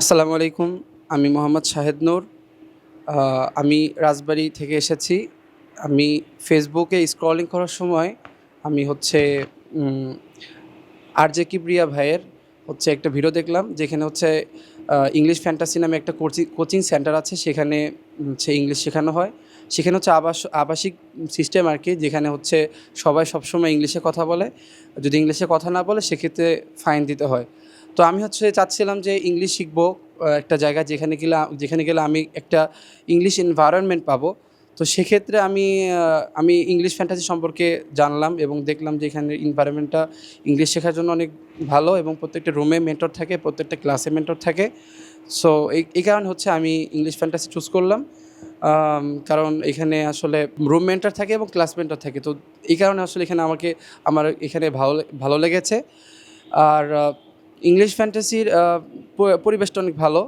আসসালামু আলাইকুম, আমি মোহাম্মদ শাহেদ নূর। আমি রাজবাড়ি থেকে এসেছি। আমি ফেসবুকে স্ক্রলিং করার সময় আমি হচ্ছে আর জে ভাইয়ের হচ্ছে একটা ভিডিও দেখলাম, যেখানে হচ্ছে ইংলিশ ফ্যান্টাসি নামে একটা কোচিং কোচিং সেন্টার আছে, সেখানে হচ্ছে ইংলিশ শেখানো হয়। সেখানে হচ্ছে আবাস, আবাসিক সিস্টেম আর কি, যেখানে হচ্ছে সবাই সবসময় ইংলিশে কথা বলে। যদি ইংলিশে কথা না বলে, সেক্ষেত্রে ফাইন দিতে হয়। তো আমি হচ্ছে চাচ্ছিলাম যে ইংলিশ শিখব একটা জায়গা যেখানে গেলে যেখানে গেলে আমি একটা ইংলিশ এনভায়রনমেন্ট পাবো। তো সেক্ষেত্রে আমি আমি ইংলিশ ফ্যান্টাসি সম্পর্কে জানলাম এবং দেখলাম যে এখানে এনভায়রনমেন্টটা ইংলিশ শেখার জন্য অনেক ভালো এবং প্রত্যেকটা রুমে মেন্টর থাকে, প্রত্যেকটা ক্লাসে মেন্টর থাকে। সো এই এই কারণে হচ্ছে আমি ইংলিশ ফ্যান্টাসি চুজ করলাম। কারণ এখানে আসলে রুম মেন্টর থাকে এবং ক্লাস মেন্টর থাকে। তো এই কারণে আসলে এখানে আমাকে, আমার এখানে ভালো ভালো লেগেছে। আর ইংলিশ ফ্যান্টাসির পরিবেশটা অনেক ভালো।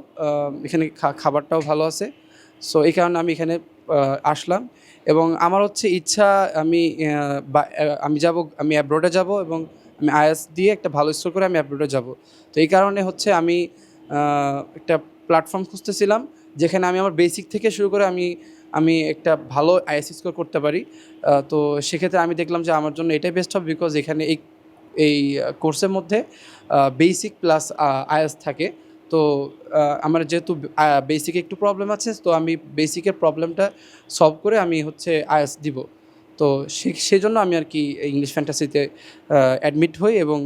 এখানে খাবারটাও ভালো আছে। সো এই কারণে আমি এখানে আসলাম। এবং আমার হচ্ছে ইচ্ছা, আমি আমি যাব, আমি অ্যাব্রোডে যাব এবং আমি আইএস দিয়ে একটা ভালো স্কোর করে আমি অ্যাব্রোডে যাব। তো এই কারণে হচ্ছে আমি একটা প্ল্যাটফর্ম খুঁজতেছিলাম, যেখানে আমি আমার বেসিক থেকে শুরু করে আমি আমি একটা ভালো আইএস স্কোর করতে পারি। তো সেক্ষেত্রে আমি দেখলাম যে আমার জন্য এটাই বেস্ট হবে বিকজ এখানে এই এই কোর্সের মধ্যে বেসিক প্লাস আয়াস থাকে। তো আমার যেহেতু বেসিকে একটু প্রবলেম আছে, তো আমি বেসিকের প্রবলেমটা সলভ করে আমি হচ্ছে আয়াস দিব। তো সে, সেজন্য আমি আর কি ইংলিশ ফ্যান্টাসিতে অ্যাডমিট হই এবং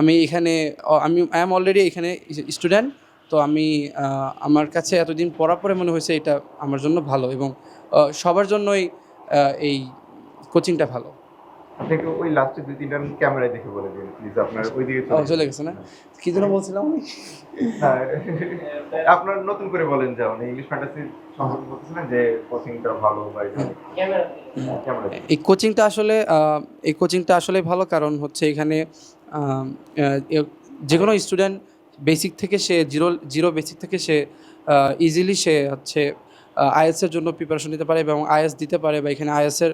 আমি এখানে আমি আই এম অলরেডি এখানে স্টুডেন্ট তো আমি আমার কাছে এতদিন পড়ার পরে মনে হয়েছে এটা আমার জন্য ভালো এবং সবার জন্যই এই কোচিংটা ভালো। আপনাকে ওই লাস্টে দুই তিনটা ক্যামেরায় দেখে বলে দিন প্লিজ আপনার ওই দিকে চলে গেছে না? কি জন্য বলছিলাম আমি? হ্যাঁ। আপনার নতুন করে বলেন যেমন ইংলিশ ফ্যান্টাসি সম্পর্কে বলতেছিলেন যে কোচিংটা ভালো বা এই কোচিংটা আসলে এই কোচিংটা আসলে ভালো কারণ হচ্ছে এখানে যে কোনো স্টুডেন্ট বেসিক থেকে সে জিরো জিরো বেসিক থেকে সে ইজিলি সে হচ্ছে আইএসের জন্য প্রিপারেশন নিতে পারে এবং আইএস দিতে পারে বা এখানে আইএসের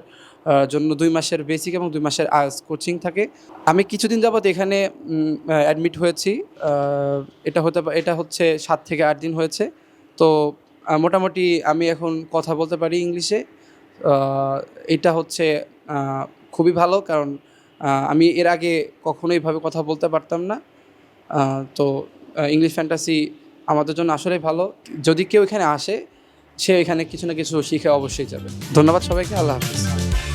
জন্য দুই মাসের বেসিক এবং দুই মাসের কোচিং থাকে। আমি কিছুদিন যাবত এখানে অ্যাডমিট হয়েছি। এটা হতে এটা হচ্ছে সাত থেকে আট দিন হয়েছে। তো মোটামুটি আমি এখন কথা বলতে পারি ইংলিশে। এটা হচ্ছে খুবই ভালো কারণ আমি এর আগে কখনো এইভাবে কথা বলতে পারতাম না। তো ইংলিশ ফ্যান্টাসি আমাদের জন্য আসলেই ভালো। যদি কেউ এখানে আসে, সে এখানে কিছু না কিছু শিখে অবশ্যই যাবে। ধন্যবাদ সবাইকে, আল্লাহ হাফিজ।